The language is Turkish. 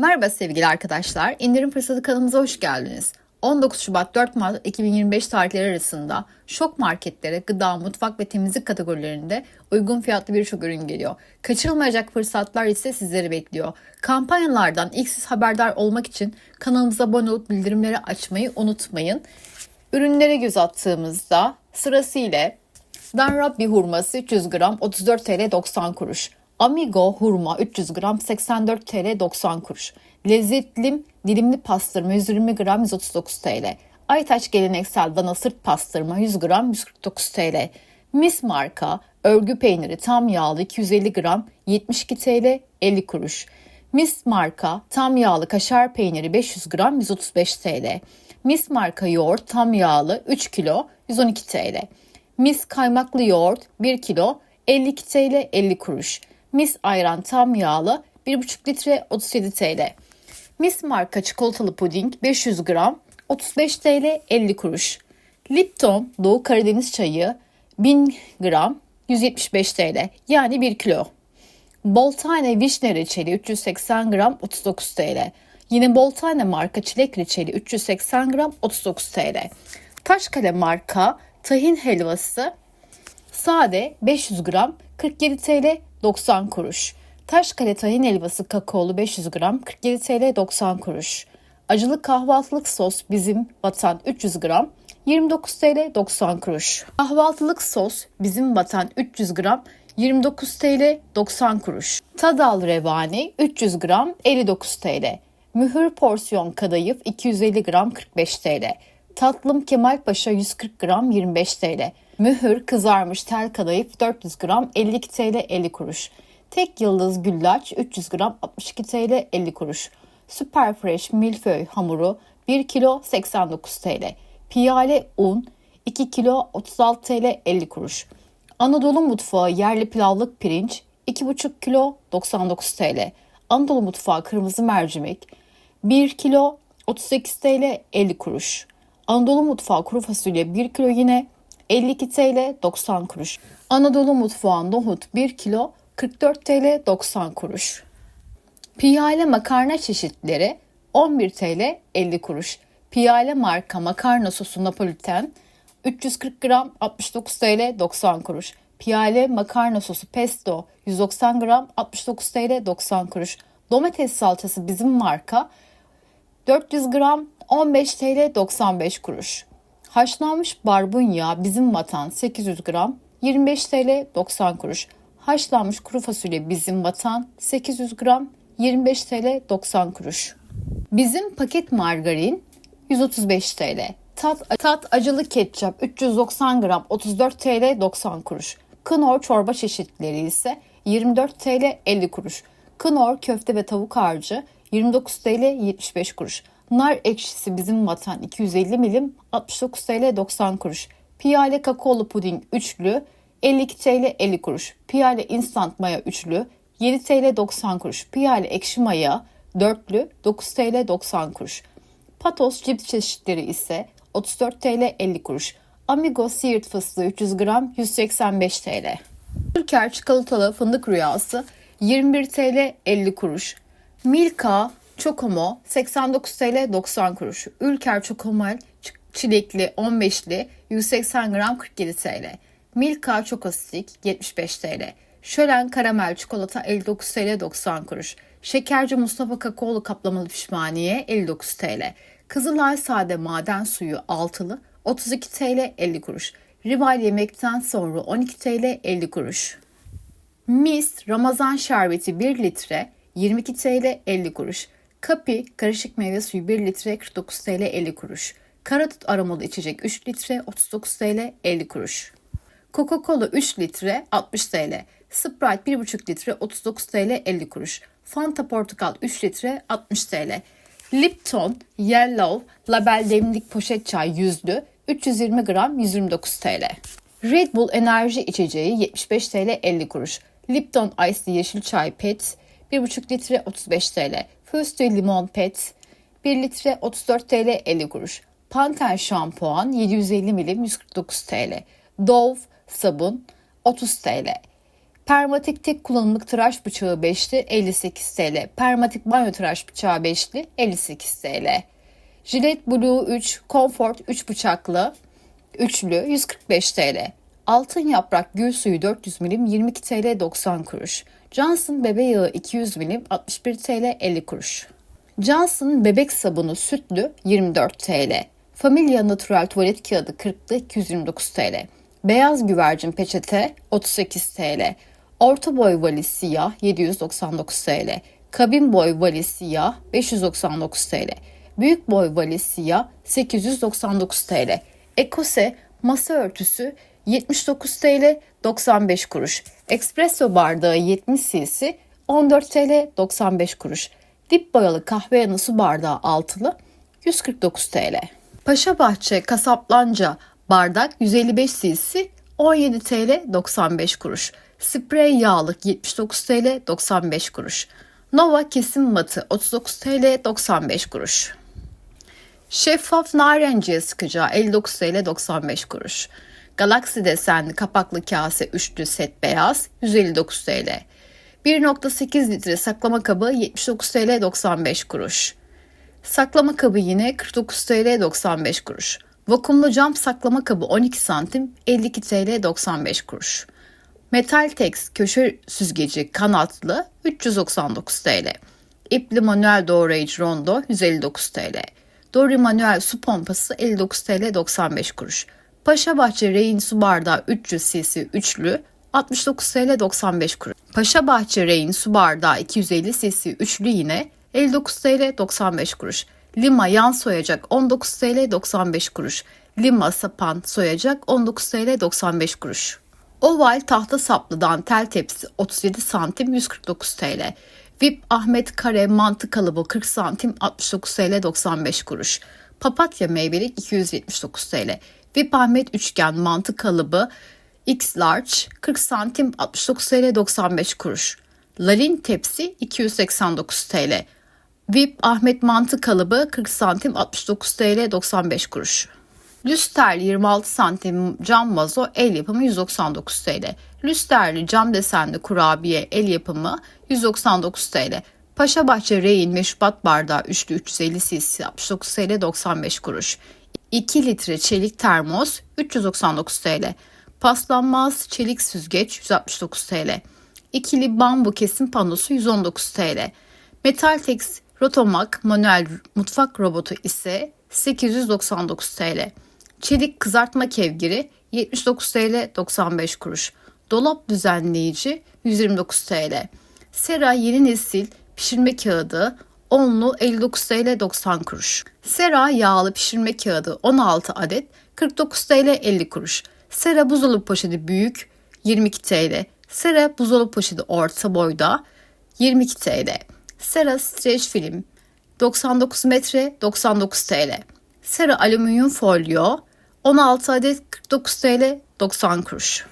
Merhaba sevgili arkadaşlar. İndirim fırsatı kanalımıza hoş geldiniz. 19 Şubat 4 Mart 2025 tarihleri arasında şok marketlere gıda, mutfak ve temizlik kategorilerinde uygun fiyatlı birçok ürün geliyor. Kaçırılmayacak fırsatlar ise sizleri bekliyor. Kampanyalardan ilk siz haberdar olmak için kanalımıza abone olup bildirimleri açmayı unutmayın. Ürünlere göz attığımızda sırasıyla Danrabbi hurması 300 gram 34 TL 90 kuruş. Amigo hurma 300 gram 84 TL 90 kuruş. Lezzetlim dilimli pastırma 120 gram 139 TL. Aytaç geleneksel dana sırt pastırma 100 gram 149 TL. Mis marka örgü peyniri tam yağlı 250 gram 72 TL 50 kuruş. Mis marka tam yağlı kaşar peyniri 500 gram 135 TL. Mis marka yoğurt tam yağlı 3 kilo 112 TL. Mis kaymaklı yoğurt 1 kilo 52 TL 50 kuruş. Mis ayran tam yağlı 1,5 litre 37 TL. Mis marka çikolatalı puding 500 gram 35 TL 50 kuruş. Lipton Doğu Karadeniz çayı 1000 gram 175 TL yani 1 kilo. Boltane vişne reçeli 380 gram 39 TL. Yine Boltane marka çilek reçeli 380 gram 39 TL. Taşkale marka tahin helvası sade 500 gram 47 TL 90 kuruş. Taşkale tahin helvası kakaolu 500 gram 47 TL 90 kuruş. Acılı kahvaltılık sos bizim vatan 300 gram 29 TL 90 kuruş. Kahvaltılık sos bizim vatan 300 gram 29 TL 90 kuruş. Tadal revani 300 gram 59 TL. Mühür porsiyon kadayıf 250 gram 45 TL. Tatlım Kemal Paşa 140 gram 25 TL. Mühür kızarmış tel kadayıf 400 gram 52 TL 50 kuruş. Tek yıldız güllaç 300 gram 62 TL 50 kuruş. Super Fresh milföy hamuru 1 kilo 89 TL. Piyale un 2 kilo 36 TL 50 kuruş. Anadolu mutfağı yerli pilavlık pirinç 2,5 kilo 99 TL. Anadolu mutfağı kırmızı mercimek 1 kilo 38 TL 50 kuruş. Anadolu mutfağı kuru fasulye 1 kilo yine 52 TL 90 kuruş. Anadolu mutfağı nohut 1 kilo 44 TL 90 kuruş. Piyale makarna çeşitleri 11 TL 50 kuruş. Piyale marka makarna sosu Napoliten 340 gram 69 TL 90 kuruş. Piyale makarna sosu pesto 190 gram 69 TL 90 kuruş. Domates salçası bizim marka 400 gram 15 TL 95 kuruş. Haşlanmış barbunya bizim vatan 800 gram 25 TL 90 kuruş. Haşlanmış kuru fasulye bizim vatan 800 gram 25 TL 90 kuruş. Bizim paket margarin 135 TL. Tat, tat acılı ketçap 390 gram 34 TL 90 kuruş. Knorr çorba çeşitleri ise 24 TL 50 kuruş. Knorr köfte ve tavuk harcı 29 TL 75 kuruş. Nar ekşisi bizim vatan 250 milim 69 TL 90 kuruş. Piyale kakaolu puding üçlü 52 TL 50 kuruş. Piyale instant maya üçlü 7 TL 90 kuruş. Piyale ekşi maya dörtlü 9 TL 90 kuruş. Patos cips çeşitleri ise 34 TL 50 kuruş. Amigo Siirt fıstığı 300 gram 185 TL. Türker çikolatalı fındık rüyası 21 TL 50 kuruş. Milka Çokomo 89 TL 90 kuruş. Ülker Çokomel çilekli 15'li 180 gram 47 TL. Milka Çokostik 75 TL. Şölen karamel çikolata 59 TL 90 kuruş. Şekerci Mustafa kakaolu kaplamalı pişmaniye 59 TL. Kızılay sade maden suyu altılı 32 TL 50 kuruş. Rival yemekten sonra 12 TL 50 kuruş. Mis Ramazan şerbeti 1 litre 22 TL 50 kuruş. Kapi karışık meyve suyu 1 litre 49 TL 50 kuruş. Karadut aromalı içecek 3 litre 39 TL 50 kuruş. Coca-Cola 3 litre 60 TL. Sprite 1,5 litre 39 TL 50 kuruş. Fanta Portakal 3 litre 60 TL. Lipton Yellow label demlik poşet çay yüzlü 320 gram 129 TL. Red Bull enerji içeceği 75 TL 50 kuruş. Lipton Ice yeşil çay pet 1,5 litre 35 TL. Füstü limon pet 1 litre 34 TL 50 kuruş. Pantene şampuan 750 milim 149 TL. Dove sabun 30 TL. Permatik tek kullanımlık tıraş bıçağı 5'li 58 TL. Permatik banyo tıraş bıçağı 5'li 58 TL. Gillette Blue 3 Comfort 3 bıçaklı üçlü 145 TL. Altın yaprak gül suyu 400 milim 22 TL 90 kuruş. Johnson bebe yağı 200 milim 61 TL 50 kuruş. Johnson bebek sabunu sütlü 24 TL. Familia Natural tuvalet kağıdı 40'lı 229 TL. Beyaz güvercin peçete 38 TL. Orta boy valiz siyah 799 TL. Kabin boy valiz siyah 599 TL. Büyük boy valiz siyah 899 TL. Ekose masa örtüsü 79 TL 95 kuruş. Espresso bardağı 70 cc 14 TL 95 kuruş. Dip boyalı kahve yanı su bardağı altılı 149 TL. Paşabahçe kasaplanca bardak 155 cc 17 TL 95 kuruş. Sprey yağlık 79 TL 95 kuruş. Nova kesim matı 39 TL 95 kuruş. Şeffaf narenciye sıkacağı 59 TL 95 kuruş. Galaxy desenli kapaklı kase üçlü set beyaz 159 TL. 1.8 litre saklama kabı 79 TL 95 kuruş. Saklama kabı yine 49 TL 95 kuruş. Vakumlu cam saklama kabı 12 santim 52 TL 95 kuruş. Metal Tex köşe süzgeci kanatlı 399 TL. İpli manuel doğrayıcı rondo 159 TL. Dori manuel su pompası 59 TL 95 kuruş. Paşabahçe Reyin su bardağı 300 cc üçlü 69 TL 95 kuruş. Paşabahçe Reyin su bardağı 250 cc üçlü yine 59 TL 95 kuruş. Lima yan soyacak 19 TL 95 kuruş. Lima sapan soyacak 19 TL 95 kuruş. Oval tahta saplı dantel tepsi 37 santim 149 TL. VIP Ahmet Kare mantı kalıbı 40 santim 69 TL 95 kuruş. Papatya meyvelik 279 TL. VIP Ahmet üçgen mantı kalıbı X large 40 santim 69 TL 95 kuruş. Lalin tepsi 289 TL. VIP Ahmet mantı kalıbı 40 santim 69 TL 95 kuruş. Lüsterli 26 santim cam vazo el yapımı 199 TL. Lüsterli cam desenli kurabiye el yapımı 199 TL. Paşabahçe Reyin meşrubat bardağı üçlü 350 cc 69 TL 95 kuruş. 2 litre çelik termos 399 TL. Paslanmaz çelik süzgeç 169 TL. İkili bambu kesim panosu 119 TL. Metaltex Rotomak manuel mutfak robotu ise 899 TL. Çelik kızartma kevgiri 79 TL 95 kuruş. Dolap düzenleyici 129 TL. Sera yeni nesil pişirme kağıdı onlu 59 TL 90 kuruş. Sera yağlı pişirme kağıdı 16 adet 49 TL 50 kuruş. Sera buzdolabı poşeti büyük 22 TL. Sera buzdolabı poşeti orta boyda 22 TL. Sera streç film 99 metre 99 TL. Sera alüminyum folyo 16 adet 49 TL 90 kuruş.